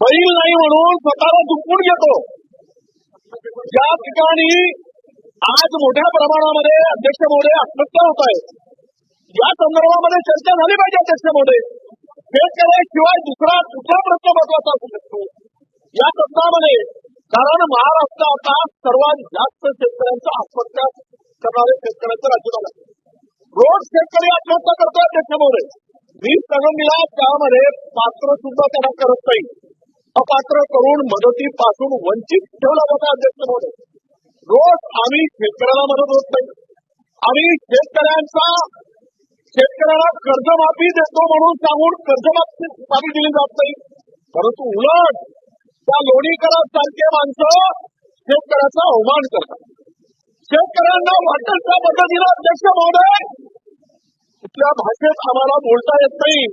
बैल नाही म्हणून स्वतःला दुखवून घेतो. ज्या ठिकाणी आज मोठ्या प्रमाणामध्ये अध्यक्ष महोदय आत्महत्या होत आहे या संदर्भामध्ये चर्चा झाली पाहिजे अध्यक्ष महोदय शेतकऱ्याशिवाय दुसरा कुठला प्रश्न महत्त्वाचा असू शकतो. या सत्रामध्ये कारण महाराष्ट्र आता सर्वात जास्त शेतकऱ्यांचा आत्महत्या करणारे शेतकऱ्यांचं राज्य झालं. रोज शेतकरी आत्महत्या करतो अध्यक्ष महोदय वीज संगमीला त्यामध्ये पात्र सुद्धा त्यांना करत नाही. अपात्र करून मदतीपासून वंचित ठेवला जातो अध्यक्ष महोदय. रोज आम्ही शेतकऱ्याला मदत होत नाही. आम्ही शेतकऱ्यांचा शेतकऱ्याला कर्जमाफी देतो म्हणून सांगून कर्जमाफी दिली जात नाही. परंतु उलट त्या लोणीकरांसारखे माणसं शेतकऱ्याचा अवमान करतात. शेतकऱ्यांना वाटेल त्या पद्धतीनं अध्यक्ष महोदय कुठल्या भाषेत आम्हाला बोलता येत नाही.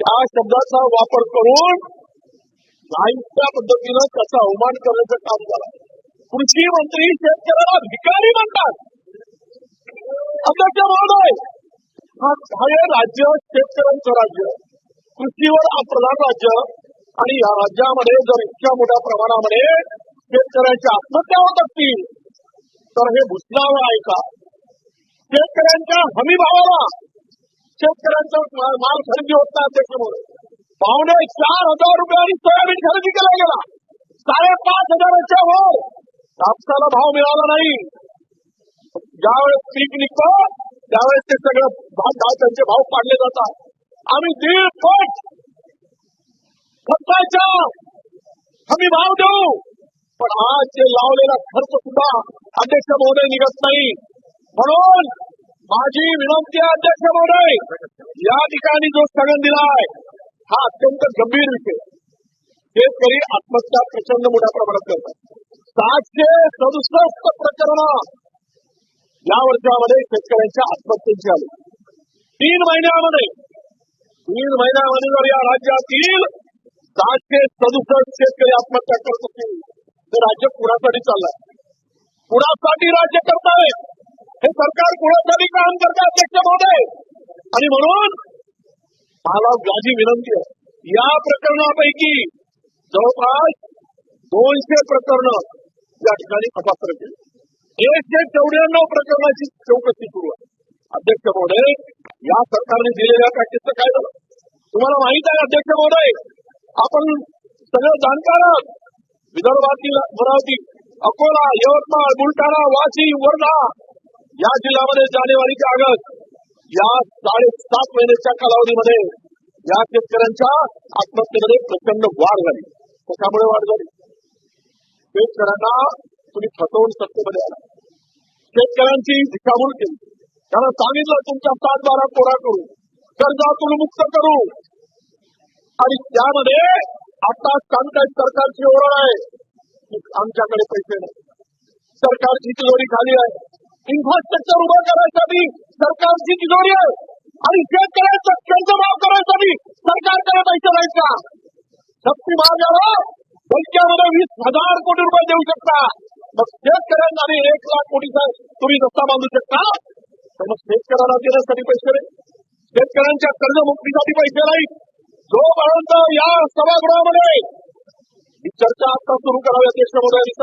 त्या शब्दाचा वापर करून त्या पद्धतीनं त्याचा अवमान करण्याचं काम झालं. कृषी मंत्री शेतकऱ्याला भिकारी म्हणतात. अध्यक्ष महोदय हे राज्य शेतकऱ्यांचं राज्य कृषीवर प्रधान राज्य आणि या राज्यामध्ये जर इतक्या मोठ्या प्रमाणामध्ये शेतकऱ्यांच्या आत्महत्या होत असतील तर हे भुसणावं आहे का? शेतकऱ्यांच्या हमी भावाला शेतकऱ्यांचं माल खरेदी होत नाही पावणे चार हजार रुपयांनी सोयाबीन खरेदी केला गेला. साडेपाच हजाराच्या वर कापसाला भाव मिळाला नाही. ज्यावेळेस पीक निघतो त्यावेळेस ते सगळं भाव भाव त्यांचे भाव पाडले जातात. आम्ही दीड पट खर्चाच्या हमी भाव देऊ. पण आज जे लावलेला खर्च सुद्धा अध्यक्ष महोदय निघत नाही. म्हणून माझी विनंती अध्यक्ष महोदय या ठिकाणी जो स्थगन दिलाय हा अत्यंत गंभीर विषय शेतकरी आत्महत्या प्रचंड मोठ्या प्रमाणात करतात. सातशे सदुसष्ट प्रकरण या वर्षामध्ये शेतकऱ्यांच्या आत्महत्येची आली. तीन महिन्यामध्ये तीन महिन्यामध्ये जर या राज्यातील सातशे सदुसष्ट शेतकरी आत्महत्या करत असतील तर राज्य कुणासाठी चाललंय कुणासाठी राज्य करताय हे सरकार कुणासाठी काम करते अध्यक्ष महोदय? आणि म्हणून मला माझी विनंती आहे. या प्रकरणापैकी जवळपास दोनशे प्रकरण या ठिकाणी तपासलं केली एकशे चौऱ्याण्णव प्रकरणाची चौकशी सुरू आहे. अध्यक्ष महोदय या सरकारने दिलेल्या पॅकेजचं काय झालं? तुम्हाला माहीत आहे अध्यक्ष महोदय आपण सगळं जाणकार आहात. विदर्भातील अमरावती अकोला यवतमाळ बुलढाणा वाशी वर्धा या जिल्ह्यामध्ये जानेवारीच्या ते ऑगस्ट या साडेसात महिन्याच्या कालावधीमध्ये या शेतकऱ्यांच्या आत्महत्येमध्ये प्रचंड वाढ झाली. कशामुळे वाढ झाली? शेतकऱ्यांना तुम्ही फसवून सत्तेमध्ये आला. शेतकऱ्यांची दिशाभूल केली. त्यांना सांगितलं तुमच्या सात बारा कोरा करू कर्जातून मुक्त करू. आणि त्यामध्ये आता सांगतायत सरकारची ओरड आहे की आमच्याकडे पैसे नाही. सरकारची तिजोरी खाली आहे. इन्फ्रास्ट्रक्चर उभं करायसाठी सरकारची तिजोरी आहे. आणि शेतकऱ्यांचा कर्ज माफ करण्यासाठी सरकारकडे पैसे नाहीत का शक्ती मार्गाला बँकेमध्ये वीस हजार कोटी रुपये देऊ शकता. मग शेतकऱ्यांना आणि एक लाख कोटीचा तुम्ही रस्ता बांधू शकता. तर मग शेतकऱ्याला देण्यासाठी पैसे नाही. शेतकऱ्यांच्या कर्जमुक्तीसाठी पैसे नाही. जोपर्यंत या सभागृहामध्ये ही चर्चा आता सुरू करावी अध्यक्ष महोदयांनी